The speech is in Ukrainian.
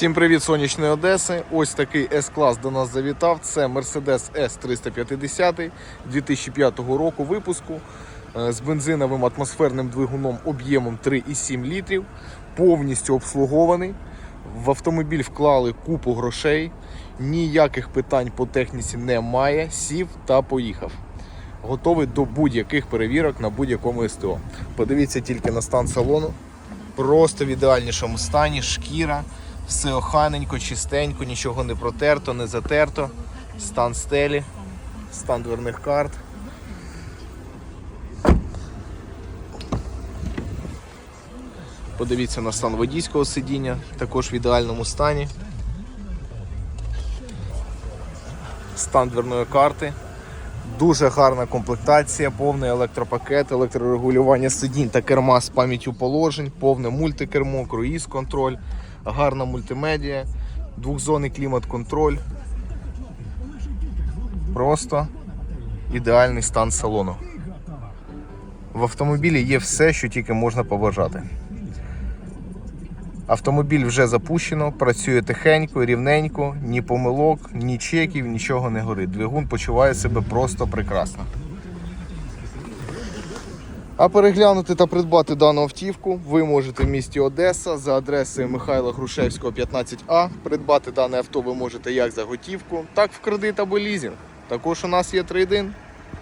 Всім привіт, сонячної Одеси. Ось такий С-клас до нас завітав. Це Mercedes S350 2005 року випуску е, з бензиновим атмосферним двигуном об'ємом 3,7 літрів, повністю обслугований. В автомобіль вклали купу грошей, ніяких питань по техніці немає. Сів та поїхав. Готовий до будь-яких перевірок на будь-якому СТО. Подивіться тільки на стан салону. Просто в ідеальнішому стані, шкіра, все оханенько, чистенько, нічого не протерто, не затерто. Стан стелі, стан дверних карт. Подивіться на стан водійського сидіння, також в ідеальному стані. Стан дверної карти. Дуже гарна комплектація, повний електропакет, електрорегулювання сидінь та керма з пам'яттю положень, повне мультикермо, круїз-контроль, гарна мультимедіа, двохзонний клімат-контроль. Просто ідеальний стан салону. В автомобілі є все, що тільки можна побажати. Автомобіль вже запущено, працює тихенько, рівненько, ні помилок, ні чеків, нічого не горить. Двигун почуває себе просто прекрасно. А переглянути та придбати дану автівку ви можете в місті Одеса за адресою Михайла Грушевського, 15А. Придбати дане авто ви можете як за готівку, так в кредит або лізінг. Також у нас є трейдин.